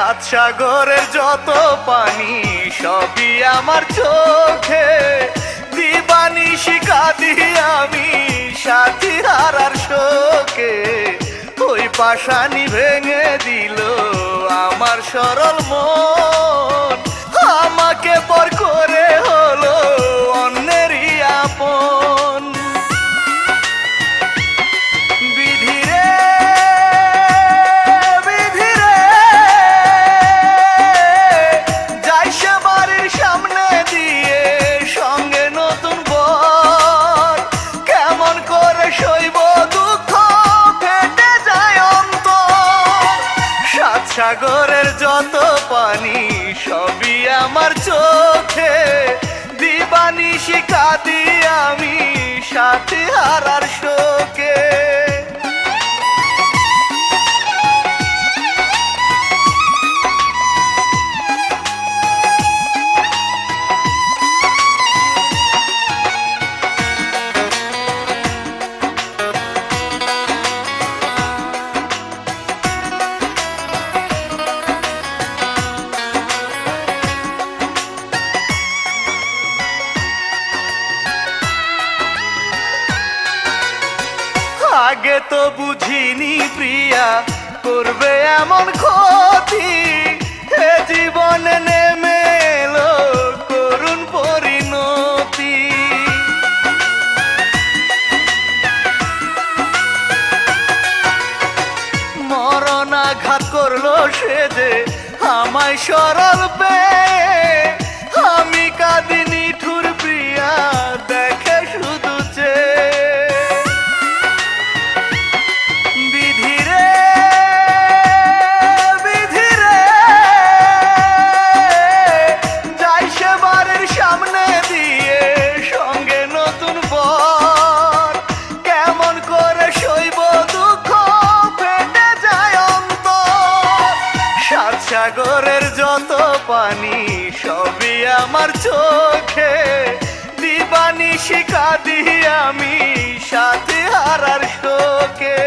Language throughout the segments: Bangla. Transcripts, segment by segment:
সাত সাগরের যত পানি সবই আমার চোখে। দিবানি শিকা দিয়ে আমি সাথী হারার শোকে। ওই পাশানি ভেঙে দিল আমার সরল মন। আমাকে পর সাগরের যত পানি সবই আমার চোখে। দিবানি দি আমি সাথে হারার শোকে। আগে তো বুঝিনি প্রিয়া, করবে এমন ক্ষতি। হে জীবনে নেমে এলো করুণ পরিণতি। মরণ আঘাত করল সে যে আমায় সরল পেয়ে যত পানি সবই আমার চোখে। দিবানি শিকা দিয়ে আমি সাথে হারার শোকে।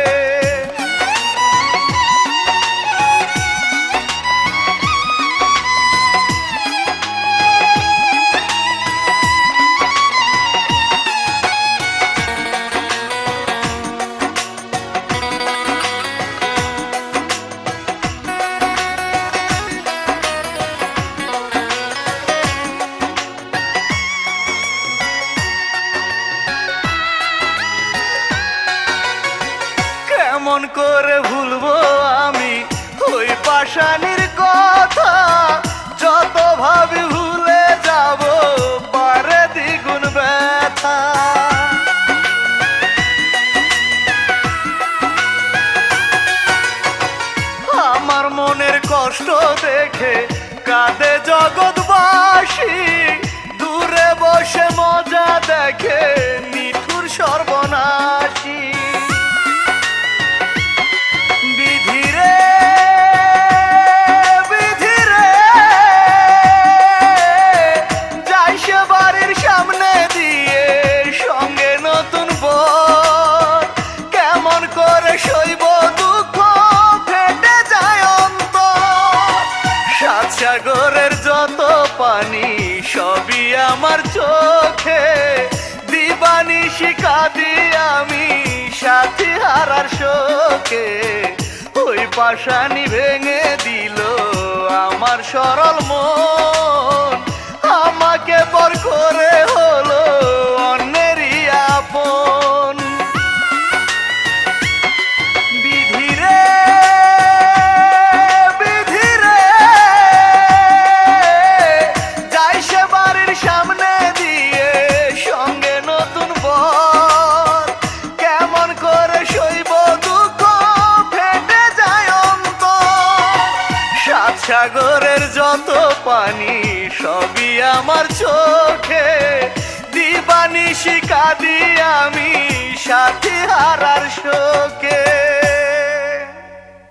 কেমন করে ভুলবো আমি? ওই পাশানির কথা যত ভাবি ভুলে যাব, পারে দ্বিগুণ ব্যথা। আমার মনের কষ্ট দেখে কাঁদে জগৎবাসী। দূরে বসে মজা দেখে নিঠুর সর্বনাশী। সাগরের যত পানি, সবই আমার চোখে। দিবানি শিকা দি আমি সাথী হারার শোকে। ওই পাশানি ভেঙে দিল আমার সরল মন। সাগরের পানি সবই আমার চোখে। দিবানি শিকা দি আমি সাথী হারার শোকে।